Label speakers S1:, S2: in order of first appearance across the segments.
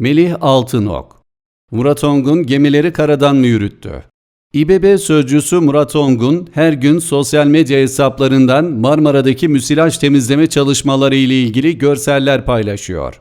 S1: Melih Altınok Murat Ongun gemileri karadan mı yürüttü? İBB sözcüsü Murat Ongun her gün sosyal medya hesaplarından Marmara'daki müsilaj temizleme çalışmaları ile ilgili görseller paylaşıyor.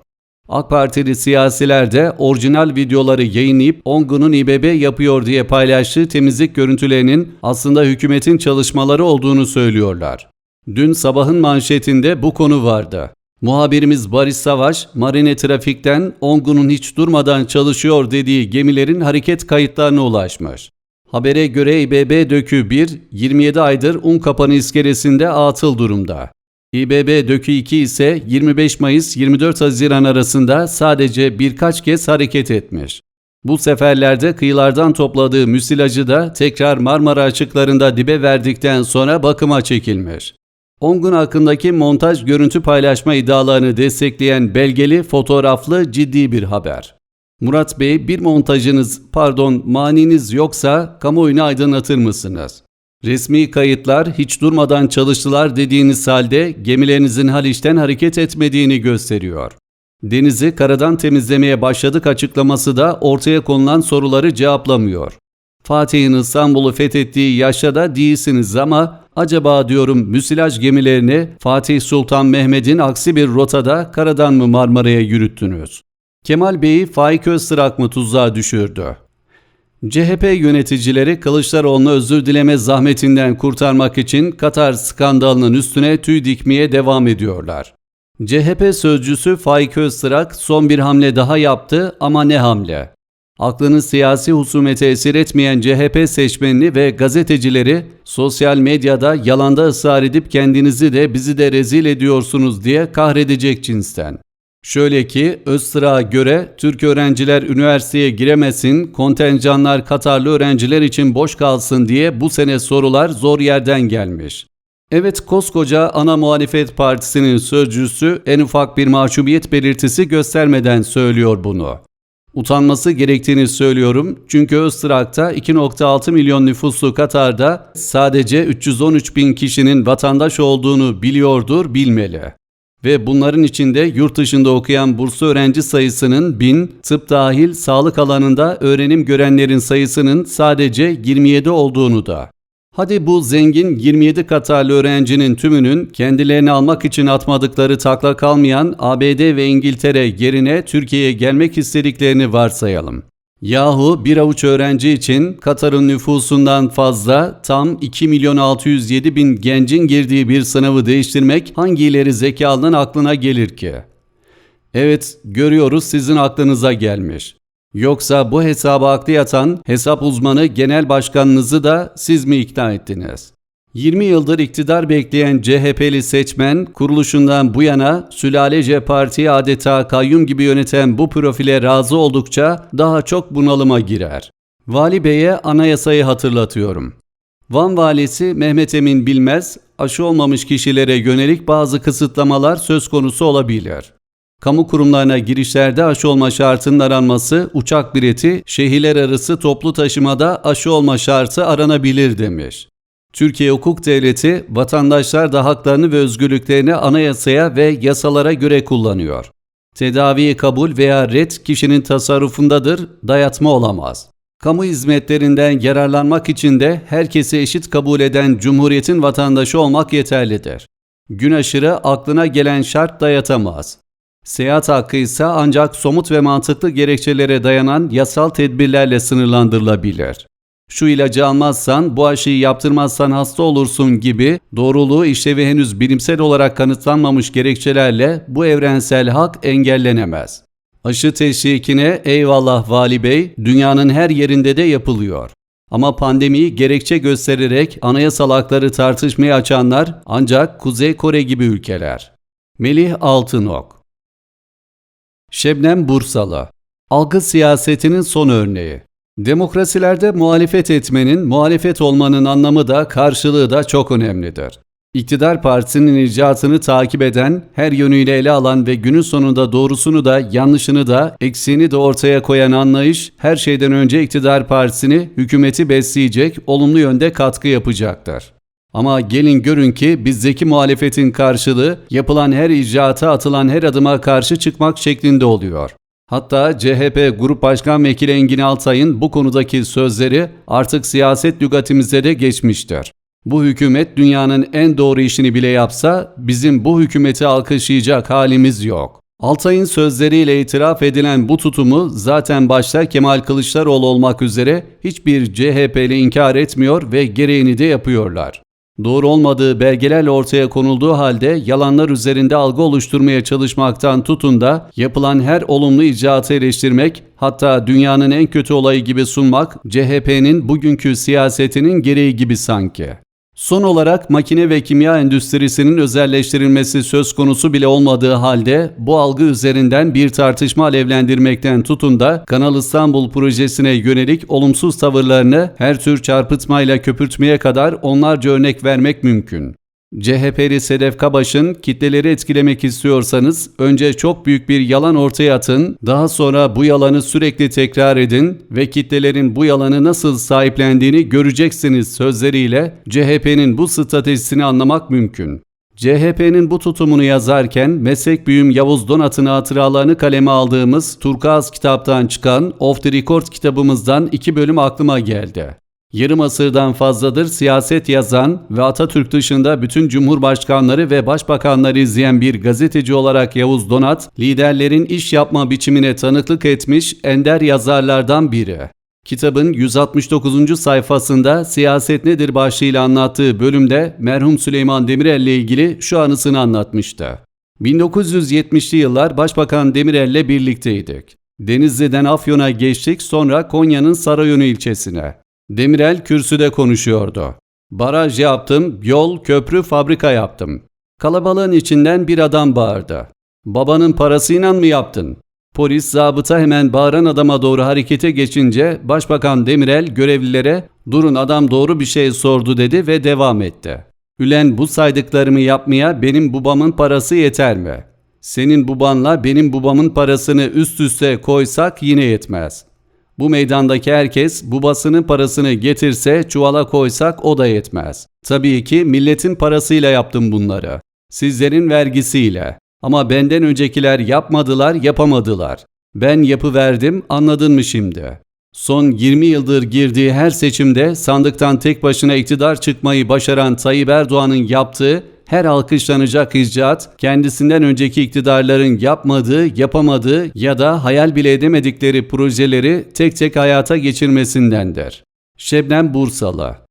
S1: AK Partili siyasiler de orijinal videoları yayınlayıp Ongun'un İBB yapıyor diye paylaştığı temizlik görüntülerinin aslında hükümetin çalışmaları olduğunu söylüyorlar. Dün sabahın manşetinde bu konu vardı. Muhabirimiz Barış Savaş, Marine Trafik'ten Ongun'un hiç durmadan çalışıyor dediği gemilerin hareket kayıtlarına ulaşmış. Habere göre İBB Dökü 1, 27 aydır Unkapanı iskelesinde atıl durumda. İBB Dökü 2 ise 25 Mayıs 24 Haziran arasında sadece birkaç kez hareket etmiş. Bu seferlerde kıyılardan topladığı müsilajı da tekrar Marmara açıklarında dibe verdikten sonra bakıma çekilmiş. Ongun hakkındaki montaj görüntü paylaşma iddialarını destekleyen belgeli fotoğraflı ciddi bir haber. Murat Bey bir montajınız pardon maniniz yoksa kamuoyunu aydınlatır mısınız? Resmi kayıtlar hiç durmadan çalıştılar dediğiniz halde gemilerinizin Haliç'ten hareket etmediğini gösteriyor. Denizi karadan temizlemeye başladık açıklaması da ortaya konulan soruları cevaplamıyor. Fatih'in İstanbul'u fethettiği yaşta da değilsiniz ama acaba diyorum müsilaj gemilerini Fatih Sultan Mehmet'in aksi bir rotada karadan mı Marmara'ya yürüttünüz? Kemal Bey'i Faik Öztrak mı tuzağa düşürdü? CHP yöneticileri Kılıçdaroğlu'nu özür dileme zahmetinden kurtarmak için Katar skandalının üstüne tüy dikmeye devam ediyorlar. CHP sözcüsü Faik Öztrak son bir hamle daha yaptı ama ne hamle? Aklını siyasi husumete esir etmeyen CHP seçmenini ve gazetecileri sosyal medyada yalanda ısrar edip kendinizi de bizi de rezil ediyorsunuz diye kahredecek cinsten. Şöyle ki Öztırk'a göre Türk öğrenciler üniversiteye giremesin, kontenjanlar Katarlı öğrenciler için boş kalsın diye bu sene sorular zor yerden gelmiş. Evet koskoca ana muhalefet partisinin sözcüsü en ufak bir mahcubiyet belirtisi göstermeden söylüyor bunu. Utanması gerektiğini söylüyorum çünkü Öztrak'ta 2.6 milyon nüfuslu Katar'da sadece 313 bin kişinin vatandaş olduğunu biliyordur bilmeli. Ve bunların içinde yurt dışında okuyan burslu öğrenci sayısının 1000, tıp dahil sağlık alanında öğrenim görenlerin sayısının sadece 27 olduğunu da. Hadi bu zengin 27 Katarlı öğrencinin tümünün kendilerini almak için atmadıkları takla kalmayan ABD ve İngiltere yerine Türkiye'ye gelmek istediklerini varsayalım. Yahu bir avuç öğrenci için Katar'ın nüfusundan fazla tam 2 milyon 607 bin gencin girdiği bir sınavı değiştirmek hangileri zekalının aklına gelir ki? Evet görüyoruz sizin aklınıza gelmiş. Yoksa bu hesaba aklı yatan hesap uzmanı genel başkanınızı da siz mi ikna ettiniz? 20 yıldır iktidar bekleyen CHP'li seçmen kuruluşundan bu yana sülalece partiyi adeta kayyum gibi yöneten bu profile razı oldukça daha çok bunalıma girer. Vali Bey'e anayasayı hatırlatıyorum. Van valisi Mehmet Emin Bilmez, aşı olmamış kişilere yönelik bazı kısıtlamalar söz konusu olabilir. Kamu kurumlarına girişlerde aşı olma şartının aranması, uçak bileti, şehirler arası toplu taşımada aşı olma şartı aranabilir demiş. Türkiye hukuk devleti vatandaşlar da haklarını ve özgürlüklerini anayasaya ve yasalara göre kullanıyor. Tedaviye kabul veya red kişinin tasarrufundadır, dayatma olamaz. Kamu hizmetlerinden yararlanmak için de herkesi eşit kabul eden Cumhuriyet'in vatandaşı olmak yeterlidir. Gün aşırı aklına gelen şart dayatamaz. Seyahat hakkı ise ancak somut ve mantıklı gerekçelere dayanan yasal tedbirlerle sınırlandırılabilir. Şu ilacı almazsan, bu aşıyı yaptırmazsan hasta olursun gibi doğruluğu işlevi henüz bilimsel olarak kanıtlanmamış gerekçelerle bu evrensel hak engellenemez. Aşı teşvikine eyvallah vali bey, dünyanın her yerinde de yapılıyor. Ama pandemiyi gerekçe göstererek anayasal hakları tartışmaya açanlar ancak Kuzey Kore gibi ülkeler. Melih Altınok Şebnem Bursalı Algı siyasetinin son örneği Demokrasilerde muhalefet etmenin, muhalefet olmanın anlamı da karşılığı da çok önemlidir. İktidar partisinin icraatını takip eden, her yönüyle ele alan ve günün sonunda doğrusunu da yanlışını da eksiğini de ortaya koyan anlayış her şeyden önce iktidar partisini, hükümeti besleyecek, olumlu yönde katkı yapacaktır. Ama gelin görün ki bizdeki muhalefetin karşılığı yapılan her icraata atılan her adıma karşı çıkmak şeklinde oluyor. Hatta CHP Grup Başkan Vekili Engin Altay'ın bu konudaki sözleri artık siyaset lügatimize de geçmiştir. Bu hükümet dünyanın en doğru işini bile yapsa bizim bu hükümeti alkışlayacak halimiz yok. Altay'ın sözleriyle itiraf edilen bu tutumu zaten başta Kemal Kılıçdaroğlu olmak üzere hiçbir CHP'li inkar etmiyor ve gereğini de yapıyorlar. Doğru olmadığı belgelerle ortaya konulduğu halde yalanlar üzerinde algı oluşturmaya çalışmaktan tutun da yapılan her olumlu icraatı eleştirmek, hatta dünyanın en kötü olayı gibi sunmak CHP'nin bugünkü siyasetinin gereği gibi sanki. Son olarak makine ve kimya endüstrisinin özelleştirilmesi söz konusu bile olmadığı halde bu algı üzerinden bir tartışma alevlendirmekten tutun da Kanal İstanbul projesine yönelik olumsuz tavırlarını her tür çarpıtmayla köpürtmeye kadar onlarca örnek vermek mümkün. CHP'li Sedef Kabaş'ın kitleleri etkilemek istiyorsanız önce çok büyük bir yalan ortaya atın, daha sonra bu yalanı sürekli tekrar edin ve kitlelerin bu yalanı nasıl sahiplendiğini göreceksiniz sözleriyle CHP'nin bu stratejisini anlamak mümkün. CHP'nin bu tutumunu yazarken meslek büyüğüm Yavuz Donat'ın hatıralarını kaleme aldığımız Turkuaz kitaptan çıkan Off the Record kitabımızdan iki bölüm aklıma geldi. Yarım asırdan fazladır siyaset yazan ve Atatürk dışında bütün cumhurbaşkanları ve başbakanları izleyen bir gazeteci olarak Yavuz Donat, liderlerin iş yapma biçimine tanıklık etmiş ender yazarlardan biri. Kitabın 169. sayfasında siyaset nedir başlığıyla anlattığı bölümde merhum Süleyman Demirel ile ilgili şu anısını anlatmıştı. 1970'li yıllar Başbakan Demirel'le birlikteydik. Denizli'den Afyon'a geçtik sonra Konya'nın Sarayönü ilçesine. Demirel kürsüde konuşuyordu. Baraj yaptım, yol, köprü, fabrika yaptım. Kalabalığın içinden bir adam bağırdı. Babanın parasıyla mı yaptın? Polis zabıta hemen bağıran adama doğru harekete geçince Başbakan Demirel görevlilere durun adam doğru bir şey sordu dedi ve devam etti. Ülen bu saydıklarımı yapmaya benim babamın parası yeter mi? Senin babanla benim babamın parasını üst üste koysak yine yetmez. Bu meydandaki herkes babasının parasını getirse çuvala koysak o da yetmez. Tabii ki milletin parasıyla yaptım bunları. Sizlerin vergisiyle. Ama benden öncekiler yapmadılar, yapamadılar. Ben yapıverdim, anladın mı şimdi? Son 20 yıldır girdiği her seçimde sandıktan tek başına iktidar çıkmayı başaran Tayyip Erdoğan'ın yaptığı her alkışlanacak icraat kendisinden önceki iktidarların yapmadığı, yapamadığı ya da hayal bile edemedikleri projeleri tek tek hayata geçirmesindendir. Şebnem Bursalı